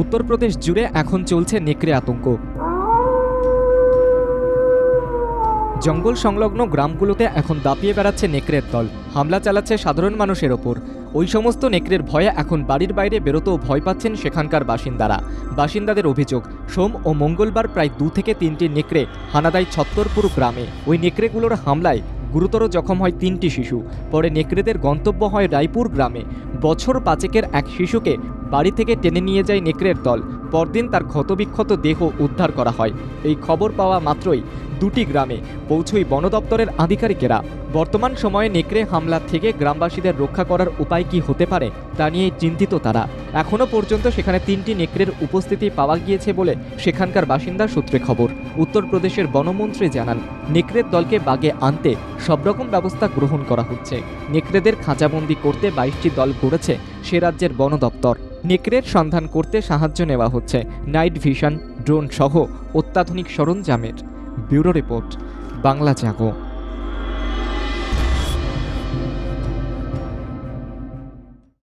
উত্তরপ্রদেশ জুড়ে এখন চলছে নেকড়ে আতঙ্ক। জঙ্গল সংলগ্ন গ্রামগুলোতে এখন দাপিয়ে বেড়াচ্ছে নেকড়ের দল। হামলা চালাচ্ছে সাধারণ মানুষের ওপর। ওই সমস্ত নেকড়ের ভয়ে এখন বাড়ির বাইরে বেরোতেও ভয় পাচ্ছেন সেখানকার বাসিন্দারা। বাসিন্দাদের অভিযোগ, সোম ও মঙ্গলবার প্রায় দু থেকে তিনটি নেকড়ে হানাদাই ছত্তরপুর গ্রামে। ওই নেকড়েগুলোর হামলায় গুরুতর জখম হয় তিনটি শিশু। পরে নেকড়েদের গন্তব্য হয় রায়পুর গ্রামে। বছর পাঁচেকের এক শিশুকে বাড়ি থেকে টেনে নিয়ে যায় নেকড়ের দল। পরদিন তার ক্ষতবিক্ষত দেহ উদ্ধার করা হয়। এই খবর পাওয়া মাত্রই দুটি গ্রামে পৌঁছই বন দপ্তরের আধিকারিকেরা। বর্তমান সময়ে নেকড়ে হামলা থেকে গ্রামবাসীদের রক্ষা করার উপায় কি হতে পারে তা নিয়ে চিন্তিত তারা। এখনও পর্যন্ত সেখানে তিনটি নেকড়ের উপস্থিতি পাওয়া গিয়েছে বলে সেখানকার বাসিন্দা সূত্রে খবর। উত্তরপ্রদেশের বনমন্ত্রী জানান, নেকড়ের দলকে বাগে আনতে সব রকম ব্যবস্থা গ্রহণ করা হচ্ছে। নেকড়েদের খাঁচাবন্দি করতে বাইশটি দল গড়েছে সে রাজ্যের বন দপ্তর। নেকড়ের সন্ধান করতে সাহায্য নেওয়া হচ্ছে। নাইট ভিশন, ড্রোন সহ অত্যাধুনিক সরঞ্জামের। Bureau report, Bangla Jago.